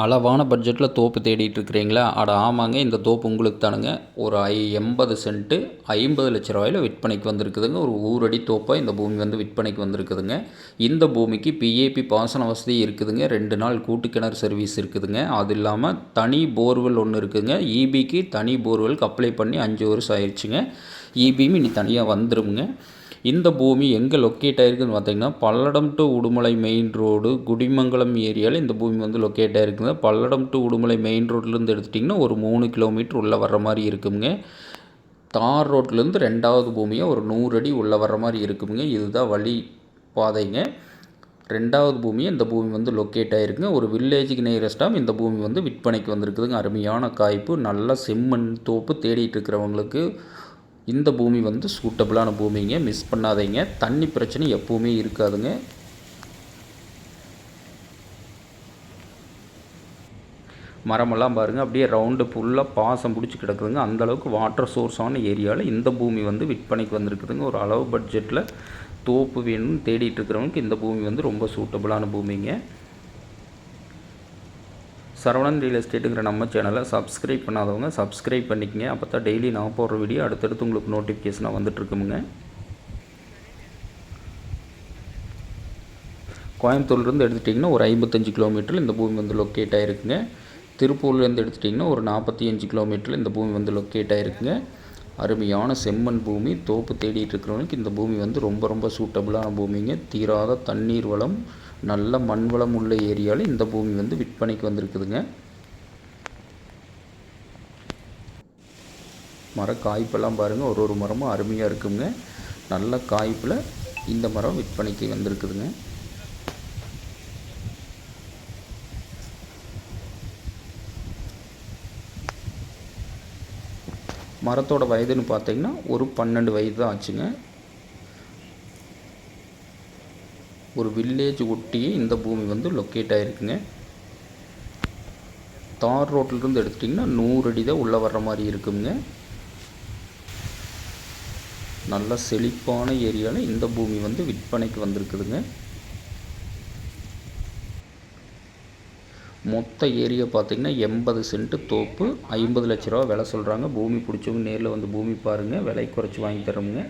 அளவான பட்ஜெட்டில் தோப்பு தேடிட்டு இருக்கிறீங்களா? அட ஆமாங்க இந்த தோப்பு உங்களுக்கு தானுங்க. ஒரு ஐ எண்பது சென்ட்டு ஐம்பது லட்ச ரூபாயில் விற்பனைக்கு வந்திருக்குதுங்க. ஒரு ஊரடி தோப்பாக இந்த பூமி வந்து விற்பனைக்கு வந்திருக்குதுங்க. இந்த பூமிக்கு பிஏபி பாசன வசதி இருக்குதுங்க. ரெண்டு நாள் கூட்டு கிணறு சர்வீஸ் இருக்குதுங்க. அது இல்லாமல் தனி போர்வெல் ஒன்று இருக்குதுங்க இபிக்கு தனி போர்வெலுக்கு அப்ளை பண்ணி அஞ்சு வருஷம் ஆயிடுச்சுங்க. இபியும் இனி தனியாக வந்துருமுங்க. இந்த பூமி எங்கே லொக்கேட் ஆகிருக்குன்னு பார்த்தீங்கன்னா Palladam to Udumalai main road Kudimangalam ஏரியாவில் இந்த பூமி வந்து லொக்கேட் ஆகிருக்குங்க பல்லடம் டு உடுமலை மெயின் ரோட்லேருந்து எடுத்துட்டிங்கன்னா ஒரு மூணு கிலோமீட்டர் உள்ளே வர்ற மாதிரி இருக்குங்க. தார் ரோட்லேருந்து ரெண்டாவது பூமியாக ஒரு நூறு அடி உள்ளே வர்ற மாதிரி இருக்குங்க. இதுதான் வழி பாதைங்க. ரெண்டாவது பூமி இந்த பூமி வந்து லொக்கேட் ஆகிருக்குங்க ஒரு வில்லேஜுக்கு நியரஸ்டாக இந்த பூமி வந்து விற்பனைக்கு வந்திருக்குதுங்க. அருமையான காய்ப்பு நல்ல செம்மண் தோப்பு தேடிட்டு இருக்கிறவங்களுக்கு இந்த பூமி வந்து சூட்டபிளான பூமிங்க. மிஸ் பண்ணாதீங்க. தண்ணி பிரச்சனை எப்போவுமே இருக்காதுங்க. மரமெல்லாம் பாருங்கள் அப்படியே ரவுண்டு ஃபுல்லாக பாசம் பிடிச்சி கிடக்குதுங்க. அந்தளவுக்கு வாட்டர் சோர்ஸான ஏரியாவில் இந்த பூமி வந்து விற்பனைக்கு வந்திருக்குதுங்க. ஒரு அளவு பட்ஜெட்டில் தோப்பு வேணும்னு தேடிட்டு இருக்கிறவங்களுக்கு இந்த பூமி வந்து ரொம்ப சூட்டபிளான பூமிங்க. சரவணன் ரியல் எஸ்டேட்டுங்கிற நம்ம சேனலை சப்ஸ்கிரைப் பண்ணாதவங்க சப்ஸ்கிரைப் பண்ணிக்கங்க. அப்போ தான் டெய்லி நான் போடுற வீடியோ அடுத்தடுத்து உங்களுக்கு நோட்டிஃபிகேஷனாக வந்துட்டுருக்குமுங்க. கோயம்புத்தூர்லேருந்து எடுத்துட்டிங்கன்னா ஒரு ஐம்பத்தஞ்சு கிலோமீட்டரில் இந்த பூமி வந்து லொக்கேட் ஆகிருக்குங்க திருப்பூர்லேருந்து எடுத்துட்டிங்கன்னா ஒரு நாற்பத்தி அஞ்சு கிலோமீட்டரில் இந்த பூமி வந்து லொக்கேட் ஆகிருக்குங்க அருமையான செம்மண் பூமி. தோப்பு தேடிட்டு இருக்கிறவங்களுக்கு இந்த பூமி வந்து ரொம்ப ரொம்ப சூட்டபுளான பூமிங்க. தீராத தண்ணீர் வளம் நல்ல மண் வளம் உள்ள ஏரியாவில் இந்த பூமி வந்து விற்பனைக்கு வந்திருக்குதுங்க. மர காய்ப்பெல்லாம் பாருங்கள் ஒரு ஒரு மரமும் அருமையாக இருக்குங்க. நல்ல காய்ப்பில் இந்த மரம் விற்பனைக்கு வந்திருக்குதுங்க. மரத்தோட வயதுன்னு பார்த்தீங்கன்னா ஒரு பன்னெண்டு வயது தான் ஆச்சுங்க. ஒரு வில்லேஜ் ஒட்டியே இந்த பூமி வந்து லொக்கேட் ஆகிருக்குங்க தார் ரோட்டிலிருந்து எடுத்துட்டிங்கன்னா நூறு அடி தான் உள்ளே வர்ற மாதிரி இருக்குங்க. நல்ல செழிப்பான ஏரியாவில் இந்த பூமி வந்து விற்பனைக்கு வந்திருக்குதுங்க. மொத்த ஏரியா பார்த்திங்கன்னா எண்பது சென்ட்டு தோப்பு ஐம்பது லட்ச ரூபா விலை சொல்கிறாங்க பூமி பிடிச்சவங்க நேரில் வந்து பூமி பாருங்கள் விலை குறைச்சி வாங்கி தரோங்க